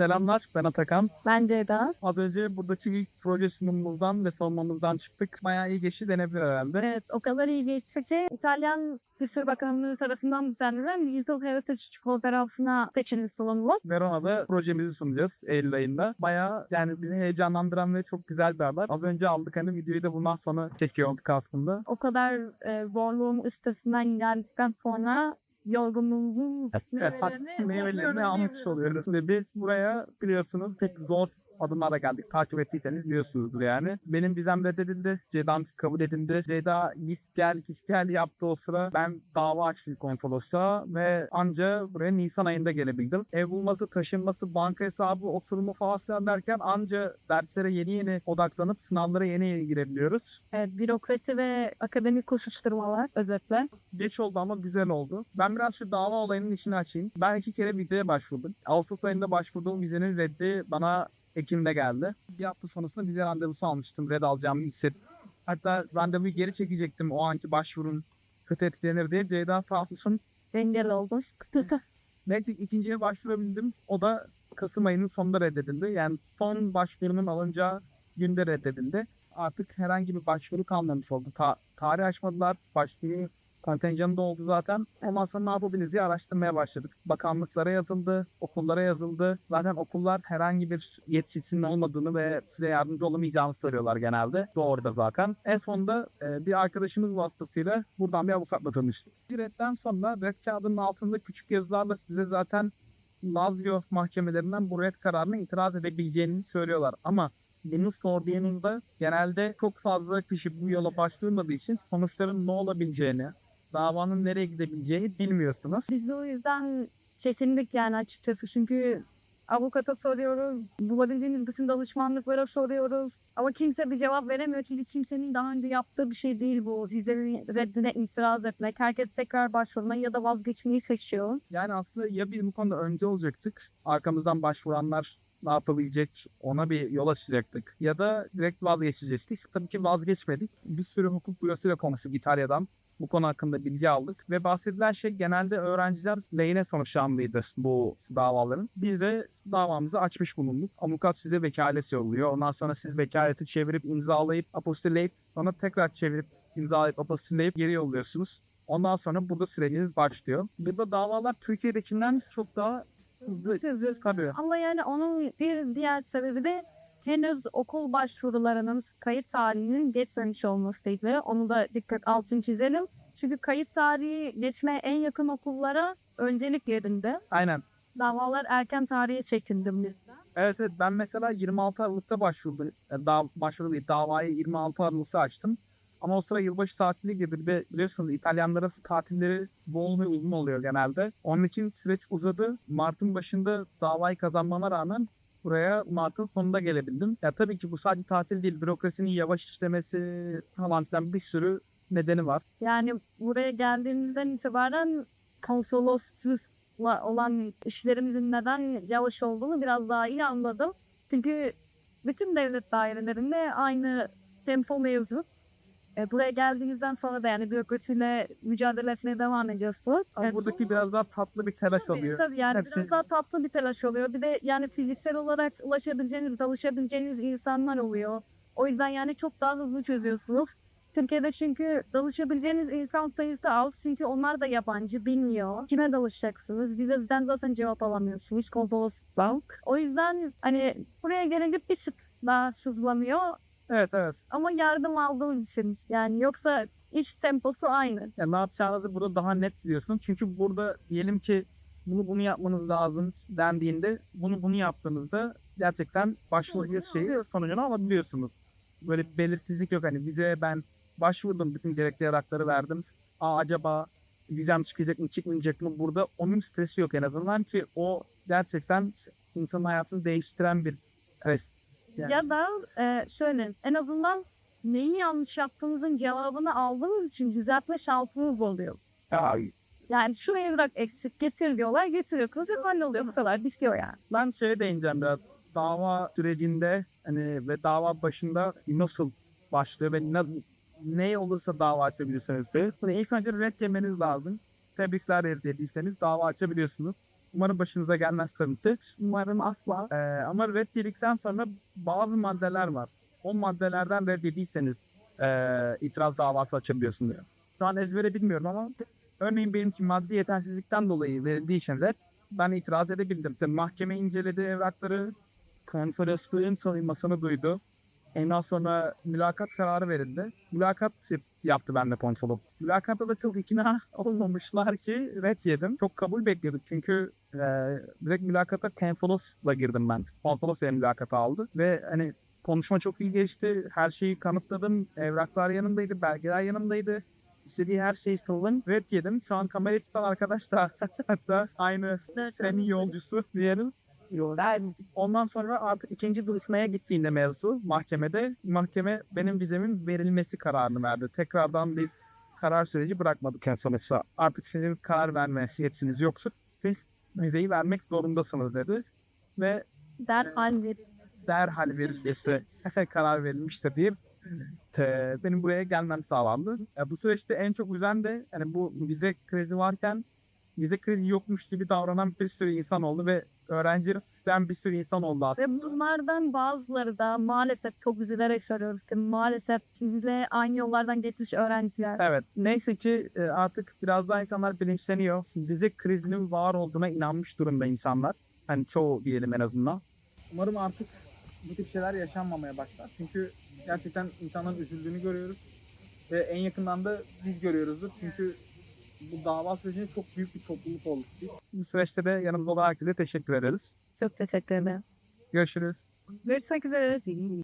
Selamlar, ben Atakan. Ben Ceyda. Az önce buradaki ilk proje sunumumuzdan ve savunmamızdan çıktık. Bayağı iyi geçti denebilir herhalde. Evet, o kadar iyi geçti ki İtalyan Kültür Bakanlığı tarafından düzenlenen Digital Heritage Konferansı'na seçilmiş sunumumuz. Verona'da projemizi sunacağız Eylül ayında. Bayağı yani bizi heyecanlandıran ve çok güzel bir haber. Az önce aldık hani videoyu da bundan sonra çekiyorduk aslında. O kadar e, zorluğun üstesinden geldikten sonra yorgunluğumuzun meyvelerini meyvelerini almış oluyoruz. Ve biz buraya biliyorsunuz pek zor adımlarla geldik. Takip ettiyseniz biliyorsunuzdur yani. Benim vizem reddedildi. Ceyda'm kabul edildi. Ceyda git gel git gel yaptı o sıra. Ben dava açtım konsolosluğa ve anca buraya Nisan ayında gelebildim. Ev bulması, taşınması, banka hesabı, oturumu falan derken anca derslere yeni yeni odaklanıp sınavlara yeni yeni girebiliyoruz. Evet, bürokrasi ve akademik koşuşturmalar özetle. Geç oldu ama güzel oldu. Ben biraz şu dava olayının içini açayım. Ben iki kere vizeye başvurdum. Ağustos ayında başvurduğum vizenin reddi bana Ekim'de geldi. Bir hafta sonrasında vize randevusu almıştım. Red alacağımı hissettim. Hatta randevuyu geri çekecektim o anki başvurun kötü etkilenir diye. Ceyda sağ olsun. Engel oldu. Neyse ikinciye başvurabildim. O da Kasım ayının sonunda reddedildi. Yani son başvurunun alınacağı günde reddedildi. Artık herhangi bir başvuru kalmamış oldu. Ta- tarih açmadılar. Başvuru kontenjanı da oldu zaten. Ondan sonra ne yapabiliriz diye araştırmaya başladık. Bakanlıklara yazıldı, okullara yazıldı. Zaten okullar herhangi bir yetkisinin olmadığını ve size yardımcı olamayacağını söylüyorlar genelde. Doğru da zaten. En sonunda e, bir arkadaşımız vasıtasıyla buradan bir avukatla tanıştık. Bir redden sonra red kağıdının altında küçük yazılarla size zaten Lazio mahkemelerinden bu red kararına itiraz edebileceğini söylüyorlar. Ama bunu sorduğunuzda genelde çok fazla kişi bu yola başvurmadığı için sonuçların ne olabileceğini, davanın nereye gidebileceğini bilmiyorsunuz. Biz de o yüzden çekindik yani açıkçası çünkü avukata soruyoruz, bulabildiğimiz bütün danışmanlıklara soruyoruz. Ama kimse bir cevap veremiyor çünkü kimsenin daha önce yaptığı bir şey değil bu. Vizenin reddine itiraz etmek, herkes tekrar başvurmayı ya da vazgeçmeyi seçiyor. Yani aslında ya biz bu konuda önce olacaktık, arkamızdan başvuranlar ne yapabilecek ona bir yol açacaktık. Ya da direkt vazgeçecektik. Tabii ki vazgeçmedik. Bir sürü hukuk bürosuyla konuştuk İtalya'dan. Bu konu hakkında bilgi aldık. Ve bahsedilen şey genelde öğrenciler lehine sonuçlanmalıydı bu davaların. Biz de davamızı açmış bulunduk. Avukat size vekalet yolluyor. Ondan sonra siz vekaleti çevirip imzalayıp apostilleyip sonra tekrar çevirip imzalayıp apostilleyip geri yolluyorsunuz. Ondan sonra burada süreciniz başlıyor. Burada davalar Türkiye'dekinden çok daha hızlı hızlı kalıyor. Ama yani onun bir diğer sebebi de henüz okul başvurularının kayıt tarihinin geçmemiş olmasıydı. Onu da dikkat altını çizelim. Çünkü kayıt tarihi geçmeye en yakın okullara öncelik yerinde. Aynen. Davalar erken tarihe çekildi bizden. Evet evet ben mesela 26 Aralık'ta başvurdum. E, Da başvuru değil, davayı 26 Aralık'ta açtım. Ama o sıra yılbaşı tatili gibi de biliyorsunuz İtalyanlara tatilleri bol ve uzun oluyor genelde. Onun için süreç uzadı. Mart'ın başında davayı kazanmama rağmen buraya Mart'ın sonunda gelebildim. Ya tabii ki bu sadece tatil değil. Bürokrasinin yavaş işlemesi falan filan bir sürü nedeni var. Yani buraya geldiğimizden itibaren konsoloslukla olan işlerimizin neden yavaş olduğunu biraz daha iyi anladım. Çünkü bütün devlet dairelerinde aynı tempo mevcut. E, buraya geldiğinizden sonra da yani bürokrasiyle mücadele etmeye devam ediyorsunuz. Ama Evet, buradaki biraz daha tatlı bir telaş Tabii, oluyor. tabii yani Hepsi- biraz daha tatlı bir telaş oluyor. Bir de yani fiziksel olarak ulaşabileceğiniz, danışabileceğiniz insanlar oluyor. O yüzden yani çok daha hızlı çözüyorsunuz. Türkiye'de çünkü danışabileceğiniz insan sayısı az. Çünkü onlar da yabancı, bilmiyor. Kime danışacaksınız? Vizeden zaten cevap alamıyorsunuz konsolosluktan. O yüzden hani buraya gelince bir tık daha hızlanıyor. Evet evet. Ama yardım aldığımız için yani yoksa iş temposu aynı. Ya ne yapacağınızı burada daha net biliyorsunuz. Çünkü burada diyelim ki bunu bunu yapmanız lazım dendiğinde bunu bunu yaptığınızda gerçekten başvurduğunuz şeyi sonucunu alabiliyorsunuz. Böyle bir belirsizlik yok. Hani vizeye ben başvurdum bütün gerekli evrakları verdim. Aa acaba vizem çıkacak mı çıkmayacak mı burada onun stresi yok en azından ki o gerçekten insanın hayatını değiştiren bir stres. Yani. Ya da e, şöyle en azından neyi yanlış yaptığınızın cevabını aldığınız için düzeltme şansınız oluyor. Ya, Yani şu evrak eksik getir diyorlar getiriyorsunuz ve halloluyor bu kadar bitiyor yani. Ben şeye değineceğim biraz. Dava sürecinde hani ve dava başında nasıl başlıyor ve ne, ne olursa dava açabilirsiniz. Hani ilk önce red yemeniz lazım. Tebrikler elde ettiyseniz dava açabiliyorsunuz. Umarım başınıza gelmez tabii ki. Umarım asla. Ee, ama red yedikten sonra bazı maddeler var. O maddelerden red yediyseniz ee, itiraz davası açabiliyorsun diyor. Şu an ezbere bilmiyorum ama örneğin benimki maddi yetersizlikten dolayı verildiği için red ben itiraz edebildim. İşte mahkeme inceledi evrakları, konferansların sayılmasını duydu. Ondan sonra mülakat kararı verildi. Mülakat yaptı benimle konsolom. Mülakatta da çok ikna olmamışlar ki red yedim. Çok kabul bekliyorduk çünkü e, direkt mülakata konsolosla girdim ben. Konsolos beni mülakata aldı ve hani konuşma çok iyi geçti. Her şeyi kanıtladım. Evraklar yanımdaydı, belgeler yanımdaydı. İstediği her şeyi sordum. Red yedim. Şu an kamerayı tutan arkadaş da hatta aynı senin yolcusu diyelim. Ondan sonra artık ikinci duruşmaya gittiğinde mevzu mahkemede mahkeme benim vizemin verilmesi kararını verdi. Tekrardan bir karar süreci bırakmadık en sonuçta. Artık sizin karar verme yetkiniz siz vizeyi vermek zorundasınız dedi. Ve Derhal verin. derhal verilmesi karar verilmiştir diye e, benim buraya gelmem sağlandı. E, bu süreçte en çok üzen de yani bu vize krizi varken vize krizi yokmuş gibi davranan bir sürü insan oldu ve öğrencileri suçlayan bir sürü insan oldu aslında. Ve bunlardan bazıları da maalesef çok üzülerek söylüyoruz ki maalesef bizle aynı yollardan geçmiş öğrenciler. Evet. Neyse ki e, artık biraz daha insanlar bilinçleniyor. Vize krizinin var olduğuna inanmış durumda insanlar. Hani çoğu diyelim en azından. Umarım artık bu tip şeyler yaşanmamaya başlar. Çünkü gerçekten insanların üzüldüğünü görüyoruz. Ve en yakından da biz görüyoruzdur. Çünkü bu dava sürecinde çok büyük bir topluluk olduk. Bu süreçte de yanımızda olan herkese teşekkür ederiz. Çok teşekkür ederim. Görüşürüz. Görüşmek üzere.